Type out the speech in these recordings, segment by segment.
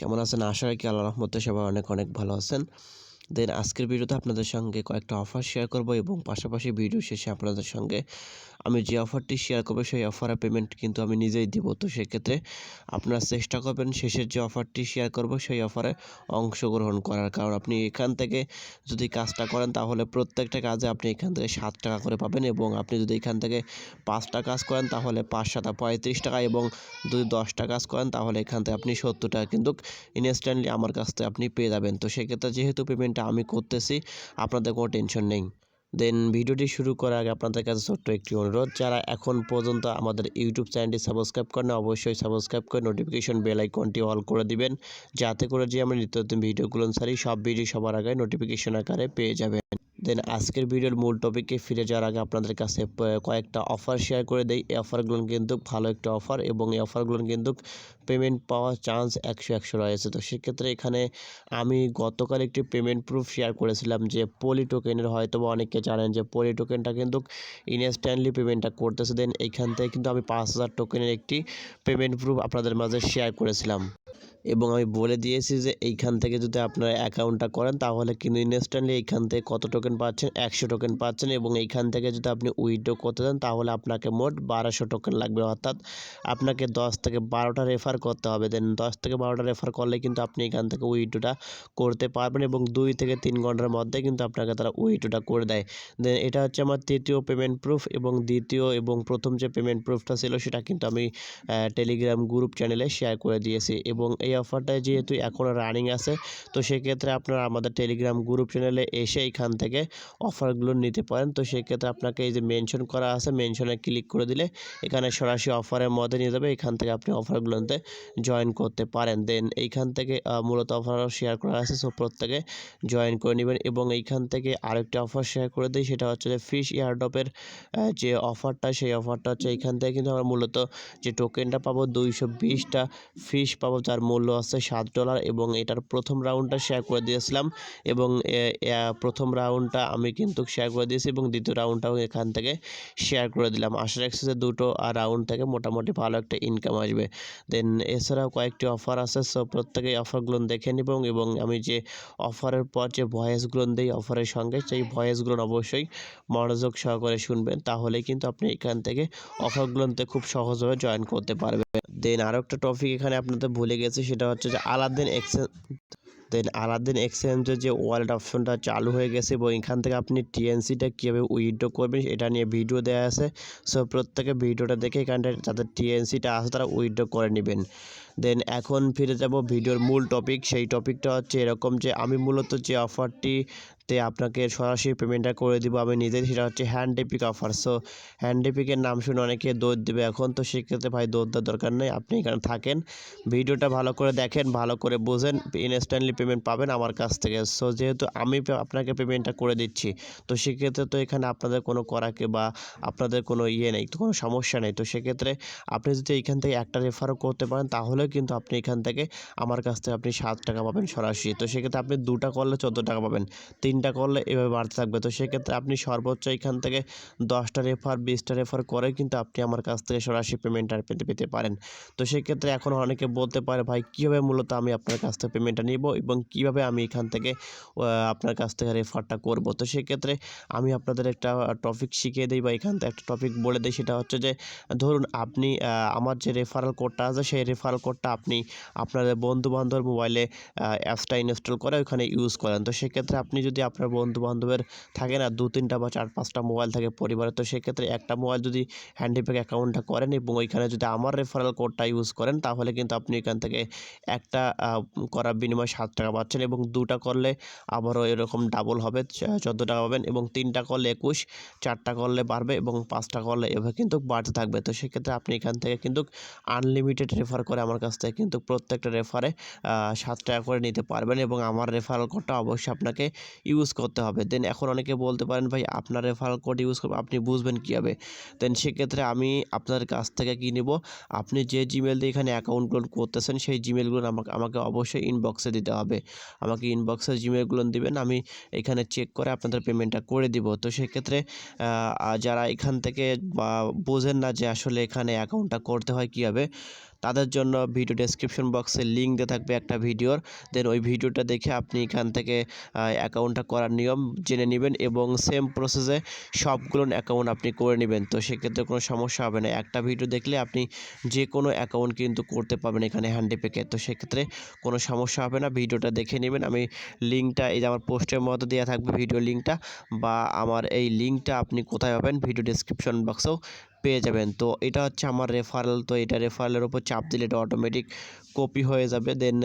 কেমন আছেন? আশা রাখি আল্লাহ রহমতে সবাই অনেক অনেক ভালো আছেন। দেন আজকের ভিডিওতে আপনাদের সঙ্গে কয়েকটা অফার শেয়ার করব এবং পাশাপাশি ভিডিও শেষে আপনাদের সঙ্গে আমি যে অফারটি শেয়ার করব, সেই অফারের পেমেন্ট কিন্তু আমি নিজেই দিব। তো সেক্ষেত্রে আপনারা চেষ্টা করবেন শেষের যে অফারটি শেয়ার করব, সেই অফারে অংশগ্রহণ করার। কারণ আপনি এখান থেকে যদি কাজটা করেন, তাহলে প্রত্যেকটা কাজে আপনি এখান থেকে সাত টাকা করে পাবেন এবং আপনি যদি এখান থেকে পাঁচটা কাজ করেন, তাহলে পাঁচ, সাতা পঁয়ত্রিশ টাকা এবং যদি দশটা কাজ করেন, তাহলে এখান থেকে আপনি সত্তর টাকা কিন্তু ইনস্ট্যান্টলি আমার কাছ থেকে আপনি পেয়ে যাবেন। তো সেক্ষেত্রে যেহেতু পেমেন্টটা আমি করতেছি, আপনাদের কোনো টেনশন নেই। দেন ভিডিওটি শুরু করার আগে আপনাদের কাছে ছোট্ট একটি অনুরোধ, যারা এখন পর্যন্ত আমাদের ইউটিউব চ্যানেলটি সাবস্ক্রাইব করেন অবশ্যই সাবস্ক্রাইব করে নোটিফিকেশন বেল আইকনটি অল করে দিবেন, যাতে করে যে আমরা নিত্য নতুন ভিডিওগুলো সারি সব ভিডিও সবার আগে নোটিফিকেশন আকারে পেয়ে যাবেন। দেন আজকের ভিডিওর মূল টপিকে ফিরে যাওয়ার আগে আপনাদের কাছে কয়েকটা অফার শেয়ার করে দেই। এই অফারগুলো কিন্তু ভালো একটা অফার এবং এই অফারগুলো কিন্তু পেমেন্ট পাওয়ার চান্স একশো একশো রয়েছে। তো সেক্ষেত্রে এখানে আমি গতকাল একটি পেমেন্ট প্রুফ শেয়ার করেছিলাম যে পলি টোকেনের হয়তো বা অনেকে জানেন যে পলি টোকেনটা কিন্তু ইনস্ট্যান্টলি পেমেন্টটা করতেছে। দেন এখান থেকে কিন্তু আমি পাঁচ হাজার টোকেনের একটি পেমেন্ট প্রুফ আপনাদের মাঝে শেয়ার করেছিলাম। এবং আমি বলে দিয়েছি যে এইখান থেকে যদি আপনারা অ্যাকাউন্টটা করেন, তাহলে কিন্তু ইনস্ট্যান্টলি এইখান থেকে কত টোকেন পাচ্ছেন? একশো টোকেন পাচ্ছেন এবং এইখান থেকে যদি আপনি উইথড্র করতে দেন, তাহলে আপনাকে মোট বারোশো টোকেন লাগবে। অর্থাৎ আপনাকে দশ থেকে বারোটা রেফার করতে হবে। দেন দশ থেকে বারোটা রেফার করলে কিন্তু আপনি এখান থেকে উইথড্রটা করতে পারবেন এবং দুই থেকে তিন ঘণ্টার মধ্যে কিন্তু আপনাকে তারা উইথড্রটা করে দেয়। দেন এটা হচ্ছে আমার তৃতীয় পেমেন্ট প্রুফ এবং দ্বিতীয় এবং প্রথম যে পেমেন্ট প্রুফটা ছিল, সেটা কিন্তু আমি টেলিগ্রাম গ্রুপ চ্যানেলে শেয়ার করে দিয়েছি এবং এই অফারটা যেহেতু এখনও রানিং আছে, তো সেক্ষেত্রে আপনারা আমাদের টেলিগ্রাম গ্রুপ চ্যানেলে এসে এখান থেকে অফারগুলো নিতে পারেন। তো সেক্ষেত্রে আপনাকে এই যে মেনশন করা আছে মেনশনে ক্লিক করে দিলে এখানে সরাসরি অফারের মধ্যে নিয়ে যাবে, এখান থেকে আপনি অফারগুলোতে জয়েন করতে পারেন। দেন এইখান থেকে মূলত অফার শেয়ার করা আছে সো প্রত্যেকে জয়েন করে নেবেন। এবং এইখান থেকে আরেকটা অফার শেয়ার করে দিই, সেটা হচ্ছে যে ফিশ এয়ারড্রপের যে অফারটা সেই অফারটা হচ্ছে এইখান থেকে কিন্তু আমরা মূলত যে টোকেনটা পাবো, দুইশো বিশটা ফিশ পাবো, যার মূল্য আছে সাত ডলার এবং এটার প্রথম রাউন্ডটা শেয়ার করে দিয়েছিলাম এবং প্রথম রাউন্ডটা আমি কিন্তু শেয়ার করে দিয়েছি এবং দ্বিতীয় রাউন্ডটাও এখান থেকে শেয়ার করে দিলাম। আশা রাখছি যে দুটো রাউন্ড থেকে মোটামুটি ভালো একটা ইনকাম আসবে। দেন এছাড়াও কয়েকটি অফার আছে সো প্রত্যেকেই অফারগুলো দেখে নিব এবং আমি যে অফারের পর যে ভয়েসগুলো দিই অফারের সঙ্গে, সেই ভয়েসগুলো অবশ্যই মনোযোগ সহকারে শুনবেন। তাহলেই কিন্তু আপনি এখান থেকে অফারগুলোতে খুব সহজভাবে জয়েন করতে পারবেন। দেন আরও একটা টপিক এখানে আপনাদের ভুলে গেছি সেটা হচ্ছে যে আলাদিন এক্সচেঞ্জ, দেন আলাদিন এক্সচেঞ্জের যে ওয়ালেট অপশনটা চালু হয়ে গেছে এবং এখান থেকে আপনি টিএনসিটা কীভাবে উইড্রো করবেন এটা নিয়ে ভিডিও দেওয়া আছে। সো প্রত্যেকে ভিডিওটা দেখে এখানটায় যাদের টিএনসিটা আছে তারা উইড্রো করে নেবেন। দেন এখন ফিরে যাব ভিডিওর মূল টপিক সেই টপিকটা হচ্ছে এরকম যে আমি মূলত যে অফারটিতে আপনাকে সরাসরি পেমেন্টটা করে দিব, আমি নিজেই সেটা হচ্ছে হ্যান্ড ডেপিক অফার সো হ্যান্ড ডেপিকের নাম শুনে অনেকে দৌড় দেবে এখন। তো সেক্ষেত্রে ভাই দৌড় দেওয়ার দরকার নেই। আপনি এখানে থাকেন। ভিডিওটা ভালো করে দেখেন, ভালো করে বোঝেন ইনস্ট্যান্টলি পেমেন্ট পাবেন আমার কাছ থেকে। সো যেহেতু আমি আপনাকে পেমেন্টটা করে দিচ্ছি, তো সেক্ষেত্রে তো এখানে আপনাদের কোনো করাকে বা আপনাদের কোনো ইয়ে নেই, কোনো সমস্যা নেই। তো সেক্ষেত্রে আপনি যদি এখান থেকে একটা রেফারও করতে পারেন তাহলেও কিন্তু আপনি এখান থেকে আমার কাছ থেকে আপনি সাত টাকা পাবেন সরাসরি। তো সেক্ষেত্রে আপনি দুটা করলে চোদ্দ টাকা পাবেন, তিনটা করলে এভাবে বাড়তে থাকবে। তো সেক্ষেত্রে আপনি সর্বোচ্চ এখান থেকে দশটা রেফার বিশটা রেফার করে কিন্তু আপনি আমার কাছ থেকে সরাসরি পেমেন্টটা পেতে পেতে পারেন। তো সেক্ষেত্রে এখন অনেকে বলতে পারে, ভাই, কীভাবে মূলত আমি আপনার কাছ থেকে পেমেন্টটা নিব এবং কীভাবে আমি এখান থেকে আপনার কাছ থেকে রেফারটা করব? তো সেক্ষেত্রে আমি আপনাদের একটা টপিক শিখিয়ে দিই বা এখান থেকে একটা টপিক বলে দিই। সেটা হচ্ছে যে, ধরুন আপনি আমার যে রেফারেল কোডটা আছে, সেই রেফারেল কোডটা আপনি আপনাদের বন্ধু বান্ধবের মোবাইলে অ্যাপসটা ইনস্টল করে ওখানে ইউজ করেন। তো সেক্ষেত্রে আপনি যদি আপনার বন্ধু বান্ধবের থাকে না, দু, তিনটা বা চার, পাঁচটা মোবাইল থাকে পরিবারে, তো সেক্ষেত্রে একটা মোবাইল যদি হ্যান্ডিপ্যাক অ্যাকাউন্টটা করেন এবং ওইখানে যদি আমার রেফারেল কোডটা ইউজ করেন, তাহলে কিন্তু আপনি এখান থেকে একটা করার বিনিময়ে সাত টাকা পাচ্ছেন এবং দুটা করলে আবারও এরকম ডাবল হবে চোদ্দ টাকা পাবেন এবং তিনটা করলে একুশ, চারটা করলে বাড়বে এবং পাঁচটা করলে এভাবে কিন্তু বাড়তে থাকবে। তো সেক্ষেত্রে আপনি এখান থেকে কিন্তু আনলিমিটেড রেফার করে আমার কাছ থেকে কিন্তু প্রত্যেকটা রেফারে সাত টাকা করে নিতে পারবেন এবং আমার রেফারেল কোডটা অবশ্যই আপনাকে ইউজ করতে হবে। দেন এখন অনেকে বলতে পারেন, ভাই, আপনার রেফারেল কোড ইউজ করবেন আপনি বুঝবেন কীভাবে? দেন সেক্ষেত্রে আমি আপনার কাছ থেকে কী নেব? আপনি যে জিমেল দিয়ে এখানে অ্যাকাউন্টগুলো করতেছেন, সেই জিমেলগুলো আমাকে আমাকে অবশ্যই ইনবক্সে দিতে হবে। আমাকে ইনবক্সে জিমেলগুলো দিবেন, আমি এখানে চেক করে আপনাদের পেমেন্টটা করে দিব। তো সেক্ষেত্রে যারা এখান থেকে বোঝেন না যে আসলে এখানে অ্যাকাউন্টটা করতে হয় কীভাবে তাদের জন্য ভিডিও ডেসক্রিপশন বক্সে লিঙ্ক দেওয়া থাকবে একটা ভিডিওর। দেন ওই ভিডিওটা দেখে আপনি এখান থেকে অ্যাকাউন্টটা করার নিয়ম জেনে নেবেন এবং সেম প্রসেসে সবগুলো অ্যাকাউন্ট আপনি করে নেবেন। তো সেক্ষেত্রে কোনো সমস্যা হবে না। একটা ভিডিও দেখলে আপনি যে কোনো অ্যাকাউন্ট কিন্তু করতে পারবেন এখানে হ্যান্ডিপেকে তো সেক্ষেত্রে কোনো সমস্যা হবে না। ভিডিওটা দেখে নেবেন। আমি লিঙ্কটা এই যে আমার পোস্টের মধ্যে দেওয়া থাকবে ভিডিও লিঙ্কটা বা আমার এই লিঙ্কটা আপনি কোথায় পাবেন? ভিডিও ডেসক্রিপশন বক্সেও পেয়ে যাবেন। তো এটা হচ্ছে আমার রেফারেল তো এটা রেফারেলের ওপর চাপ দিলে এটা অটোমেটিক কপি হয়ে যাবে। দেন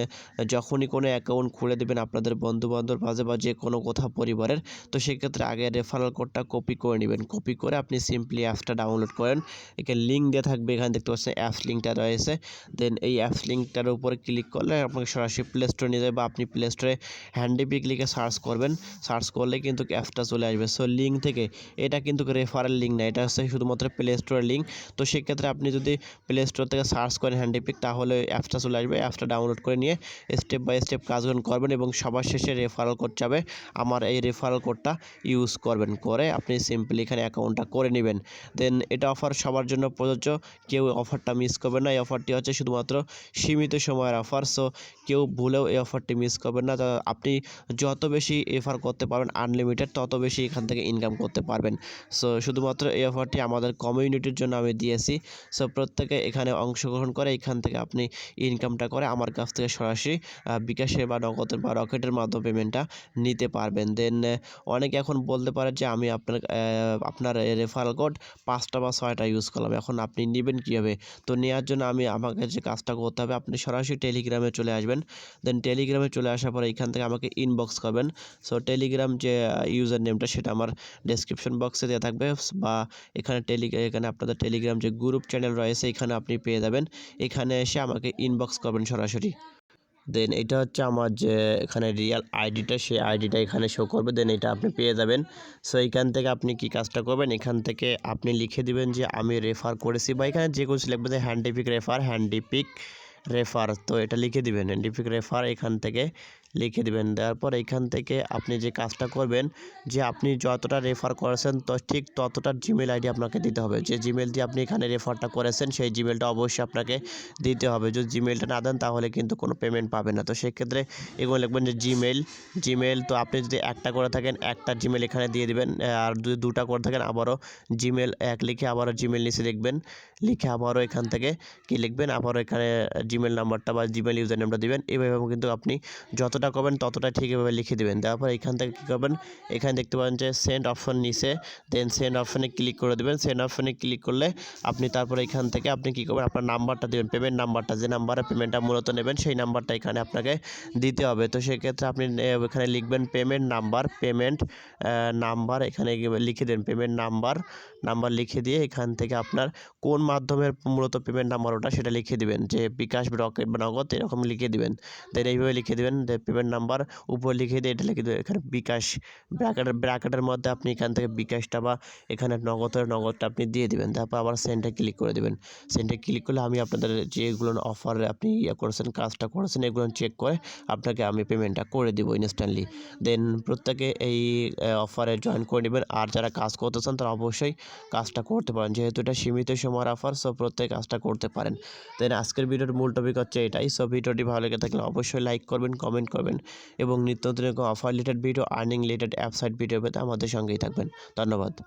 যখনই কোনো অ্যাকাউন্ট খুলে দেবেন আপনাদের বন্ধুবান্ধবের মাঝে বা যে কোনো কোথাও পরিবারের, তো সেক্ষেত্রে আগে রেফারেল কোডটা কপি করে নেবেন। কপি করে আপনি সিম্পলি অ্যাপসটা ডাউনলোড করেন। এখানে লিঙ্ক দেওয়া থাকবে, এখানে দেখতে পাচ্ছেন অ্যাপস লিঙ্কটা রয়েছে। দেন এই অ্যাপস লিঙ্কটার উপরে ক্লিক করলে আপনাকে সরাসরি প্লে স্টোরে নিয়ে যাবে বা আপনি প্লে স্টোরে হ্যান্ডিপিক লিখে সার্চ করবেন। সার্চ করলে কিন্তু অ্যাপসটা চলে আসবে। সো লিঙ্ক থেকে, এটা কিন্তু রেফারেল লিঙ্ক না, এটা হচ্ছে শুধুমাত্র প্লে স্টোরের লিঙ্ক তো সেক্ষেত্রে আপনি যদি প্লে স্টোর থেকে সার্চ করেন হ্যান্ডিপিক তাহলে অ্যাপসটা চলে আসবে। অ্যাপসটা ডাউনলোড করে নিয়ে স্টেপ বাই স্টেপ কাজগুলো করবেন এবং সবার শেষে রেফারেল কোড যাবে, আমার এই রেফারেল কোডটা ইউজ করবেন। করে আপনি সিম্পলি এখানে অ্যাকাউন্টটা করে নেবেন। দেন এটা অফার সবার জন্য প্রযোজ্য। কেউ অফারটা মিস করবেন না। এই অফারটি হচ্ছে শুধুমাত্র সীমিত সময়ের অফার সো কেউ ভুলেও এই অফারটি মিস করবেন না। আপনি যত বেশি এফার করতে পারবেন আনলিমিটেড তত বেশি এখান থেকে ইনকাম করতে পারবেন। সো শুধুমাত্র এই অফারটি আমাদের কমিউনিটির জন্য আমি দিয়েছি। সো প্রত্যেকে এখানে অংশগ্রহণ করে, এখান থেকে আপনি ইনকামটা করে আমার কাছ থেকে সরাসরি বিকাশের বা নগদের বা রকেটের মাধ্যমে পেমেন্টটা নিতে পারবেন। দেন অনেকে এখন বলতে পারে যে, আমি আপনার আপনার রেফারেল কোড পাঁচটা বা ছয়টা ইউজ করলাম। এখন আপনি নেবেন কীভাবে? তো নেওয়ার জন্য আমি আমাকে যে কাজটা করতে হবে, আপনি সরাসরি টেলিগ্রামে চলে আসবেন। দেন টেলিগ্রামে চলে আসার পরে এখান থেকে আমাকে ইনবক্স করবেন। সো টেলিগ্রাম যে ইউজার নেমটা সেটা আমার ডেসক্রিপশন বক্সে দেওয়া থাকবে। বা এখানে টেলি এখানে আপনাদের টেলিগ্রাম যে গ্রুপ চ্যানেল রয়েছে, এখানে আপনি পেয়ে যাবেন। এখানে এসে আমাকে ইনবক্স করবেন সরাসরি। দেন এটা হচ্ছে আমার যে এখানে রিয়াল আইডিটা সেই আইডিটা এখানে শো করবে। দেন এটা আপনি পেয়ে যাবেন। সো এখান থেকে আপনি কি কাজটা করবেন? এখান থেকে আপনি লিখে দিবেন যে, আমি রেফার করেছি বা এখানে যে কোনো যে হ্যান্ডিপিক রেফার হ্যান্ডিপিক রেফার তো এটা লিখে দিবেন। হ্যান্ডিপিক রেফার এখান থেকে। লিখে দিবেন। দেওয়ার পর এখান থেকে আপনি যে কাজটা করবেন, যে আপনি যতটা রেফার করেছেন তো ঠিক ততটা জিমেল আইডি আপনাকে দিতে হবে। যে জিমেল দিয়ে আপনি এখানে রেফারটা করেছেন, সেই জিমেলটা অবশ্যই আপনাকে দিতে হবে। যদি জিমেলটা না দেন, তাহলে কিন্তু কোনো পেমেন্ট পাবে না। তো সেক্ষেত্রে এগুলো লিখবেন যে জিমেল জিমেল তো আপনি যদি একটা করে থাকেন, একটা জিমেল এখানে দিয়ে দিবেন আর যদি দুটা করে থাকেন, আবারও জিমেল এক লিখে আবারও জিমেল নিচে লিখবেন। লিখে আবারও এখান থেকে কি লিখবেন? আবারও এখানে জিমেল নাম্বারটা বা জিমেল ইউজার নামটা দিবেন। এইভাবে কিন্তু আপনি যতটা করবেন ততটা ঠিক এভাবে লিখে দেবেন। তারপর এখান থেকে কী করবেন? এখানে দেখতে পাবেন যে সেন্ড অপশন নিচে দেন সেন্ড অপশনে ক্লিক করে দেবেন। সেন্ড অপশনে ক্লিক করলে আপনি তারপরে এখান থেকে আপনি কী করবেন? আপনার নাম্বারটা দেবেন। পেমেন্ট নাম্বারটা যে নাম্বারে পেমেন্টটা মূলত নেবেন, সেই নাম্বারটা এখানে আপনাকে দিতে হবে। তো সেক্ষেত্রে আপনি এখানে লিখবেন পেমেন্ট নাম্বার পেমেন্ট নাম্বার এখানে লিখে দেন পেমেন্ট নাম্বার নাম্বার লিখে দিয়ে এখান থেকে আপনার কোন মাধ্যমের মূলত পেমেন্ট নাম্বার ওটা সেটা লিখে দিবেন। যে বিকাশ রকেট বা নগদ এরকম লিখে দিবেন। দেন এইভাবে লিখে দেবেন। পেমেন্ট নাম্বার উপর লিখে দিয়ে এটা লিখে দেবেন। এখানে বিকাশ ব্র্যাকেটের ব্র্যাকেটের মধ্যে আপনি এখান থেকে বিকাশটা বা এখানে নগদের নগদটা আপনি দিয়ে দিবেন। তারপর আবার সেন্টে ক্লিক করে দেবেন। সেন্টে ক্লিক করলে আমি আপনাদের যেগুলো অফার আপনি ইয়ে করেছেন, কাজটা করেছেন, এগুলো চেক করে আপনাকে আমি পেমেন্টটা করে দেবো ইনস্ট্যান্টলি দেন প্রত্যেকে এই অফারে জয়েন করে নেবেন। আর যারা কাজ করতে চান তারা অবশ্যই কাজটা করতে পারেন। যেহেতু এটা সীমিত সময়ের অফার সো প্রত্যেক কাজটা করতে পারেন। দেন আজকের ভিডিওর মূল টপিক হচ্ছে এটাই। সো ভিডিওটি ভালো লেগে থাকলে অবশ্যই লাইক করবেন কমেন্ট করবেন এবং নিত্য নতুন offer related video earning related app site video পেতে আমাদের সঙ্গেই থাকবেন। ধন্যবাদ।